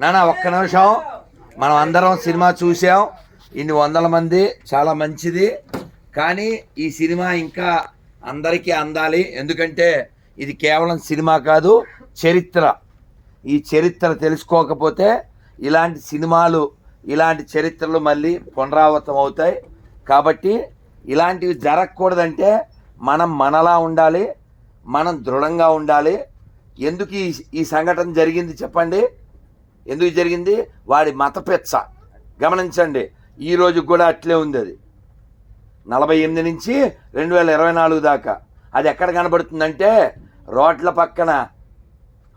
నానా ఒక్క నిమిషం. మనం అందరం సినిమా చూసాం. ఇన్ని వందల మంది చాలా మంచిది. కానీ ఈ సినిమా ఇంకా అందరికీ అందాలి. ఎందుకంటే ఇది కేవలం సినిమా కాదు చరిత్ర. ఈ చరిత్ర తెలుసుకోకపోతే ఇలాంటి సినిమాలు ఇలాంటి చరిత్రలు మళ్ళీ పునరావృతం అవుతాయి. కాబట్టి ఇలాంటివి జరగకూడదంటే మనం మనలా ఉండాలి మనం దృఢంగా ఉండాలి. ఎందుకు ఈ ఈ సంఘటన జరిగింది చెప్పండి? ఎందుకు జరిగింది? వాడి మత పెచ్చ గమనించండి ఈ రోజు కూడా అట్లే ఉంది అది. నలభై ఎనిమిది నుంచి రెండు వేల ఇరవై నాలుగు దాకా. అది ఎక్కడ కనబడుతుందంటే రోడ్ల పక్కన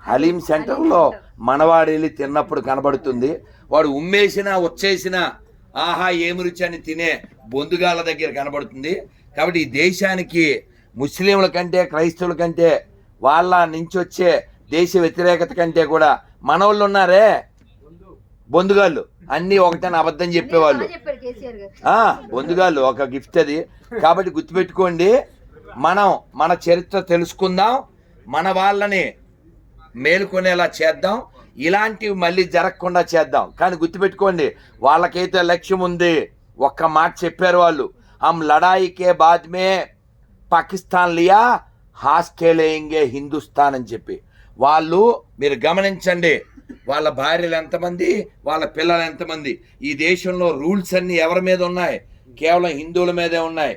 హలీం సెంటర్లో మనవాడు వెళ్ళి తిన్నప్పుడు కనబడుతుంది. వాడు ఉమ్మేసిన వచ్చేసిన ఆహా ఏమి రుచి అని తినే బొందుగాల దగ్గర కనబడుతుంది. కాబట్టి ఈ దేశానికి ముస్లింల కంటే క్రైస్తవుల కంటే వాళ్ళ నుంచి వచ్చే దేశ వ్యతిరేకత కంటే కూడా మనోళ్ళు ఉన్నారే. బొందుగాళ్ళు. అన్నీ ఒకటని అబద్ధం చెప్పేవాళ్ళు. బొందుగాళ్ళు ఒక గిఫ్ట్ అది. కాబట్టి గుర్తుపెట్టుకోండి మనం మన చరిత్ర తెలుసుకుందాం మన వాళ్ళని మేలుకొనేలా చేద్దాం ఇలాంటివి మళ్ళీ జరగకుండా చేద్దాం. కానీ గుర్తుపెట్టుకోండి వాళ్ళకైతే లక్ష్యం ఉంది. ఒక్క మాట చెప్పారు వాళ్ళు. హమ్ లడాయికే బాద్ మే పాకిస్తాన్ లియా హాస్కేలేంగే హిందుస్థాన్ అని చెప్పి. వాళ్ళు మీరు గమనించండి వాళ్ళ భార్యలు ఎంతమంది వాళ్ళ పిల్లలు ఎంతమంది. ఈ దేశంలో రూల్స్ అన్నీ ఎవరి మీద ఉన్నాయి? కేవలం హిందువుల మీదే ఉన్నాయి.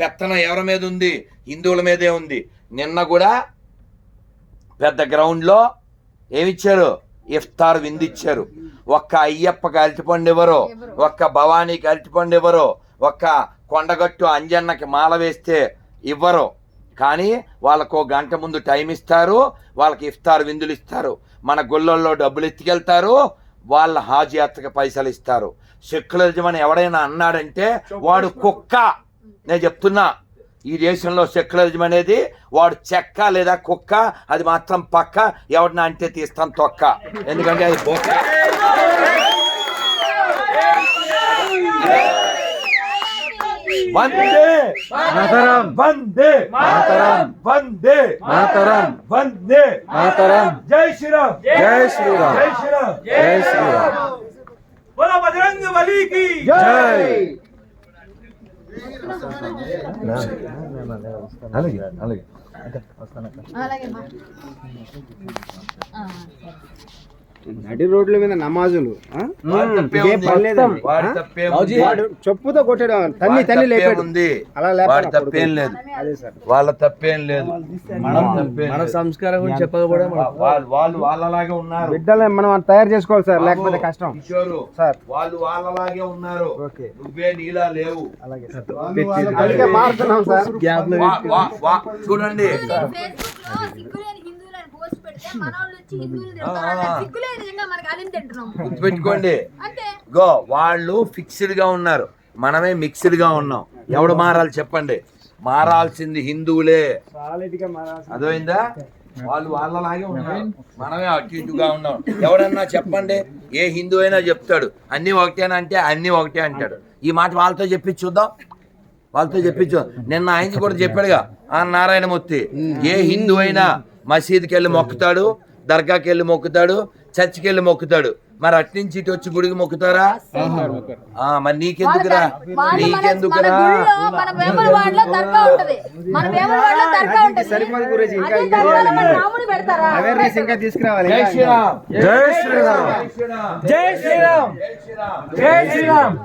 పెత్తనం ఎవరి మీద ఉంది? హిందువుల మీదే ఉంది. నిన్న కూడా పెద్ద గ్రౌండ్లో ఏమిచ్చారు? ఇఫ్తార్ విందిచ్చారు. ఒక్క అయ్యప్పకి అరటిపండు ఇవ్వరు. ఒక్క భవానీకి అరటిపండు ఇవ్వరు. ఒక్క కొండగట్టు అంజన్నకి మాల వేస్తే ఇవ్వరు. కానీ వాళ్ళకు గంట ముందు టైం ఇస్తారు వాళ్ళకి ఇఫ్తార్ విందులు ఇస్తారు. మన గుళ్ళల్లో డబ్బులు ఎత్తుకెళ్తారు వాళ్ళ హాజీయాత్రకి పైసలు ఇస్తారు. సెక్యులరిజం అని ఎవడైనా అన్నాడంటే వాడు కుక్క. నేను చెప్తున్నా ఈ దేశంలో సెక్యులరిజం అనేది వాడు చెక్క లేదా కుక్క అది మాత్రం పక్క ఎవరిన అంటే తీస్తాం తొక్క. ఎందుకంటే అది బొక్క. వందే మాతరం వందే మాతరం వందే మాతరం వందే మాతరం జై శ్రీరామ్ జై శ్రీరామ్ జై శ్రీరామ్ జై శ్రీరామ్ बोलो बजरंग बली की జై అలాగే అలాగే అలాగే మా ఆ, నడి రోడ్ల మీద నమాజులు చెప్పుతో కొట్టాడు తల్లి తల్లి అలా వాడి లేపాడు తప్పేం లేదు. అదే సార్. వాళ్ళ తప్పేం లేదు. మన. సంస్కారం గురించి చెప్పకపోవడం వాళ్ళు వాళ్ళు వాళ్ళలాగే ఉన్నారు. బిడ్డలు మనం తయారు చేసుకోవాలి సార్ లేకపోతే కష్టం. సార్. వాళ్ళు వాళ్ళలాగే ఉన్నారు. ఓకే. నువ్వే నీలా లేవు. అలాగే మారుతున్నాం సార్. వా- వా- వా- చూడండి. గుర్తుపెట్టుకోండి. అంతే గో వాళ్ళు ఫిక్స్డ్గా ఉన్నారు. మనమే మిక్స్డ్గా ఉన్నాం. ఎవడు మారాలి చెప్పండి. మారాల్సింది హిందువులే. అర్థమైందా? వాళ్ళు వాళ్ళలాగే ఉన్నారు. మనమే అటు ఇటుగా ఉన్నాం. ఎవడన్నా చెప్పండి ఏ హిందూ అయినా చెప్తాడు. అన్ని ఒకటేనా అంటే అన్ని ఒకటే అంటాడు. ఈ మాట వాళ్ళతో చెప్పి చూద్దాం. వాళ్ళతో చెప్పించు నిన్న ఆయన కూడా చెప్పాడుగా ఆ నారాయణమూర్తి ఏ హిందూ అయినా మసీదుకి వెళ్ళి మొక్కుతాడు దర్గాకి వెళ్ళి మొక్కుతాడు చర్చికి వెళ్ళి మొక్కుతాడు. మరి అటు నుంచి ఇటు వచ్చి గుడికి మొక్కుతారా? ఆ, మరి నీకెందుకురా? వాళ్ళు మన- మన నీకెందుకురా. శ్రీరామ్. జై శ్రీరామ్. జై శ్రీరామ్. జై శ్రీరామ్.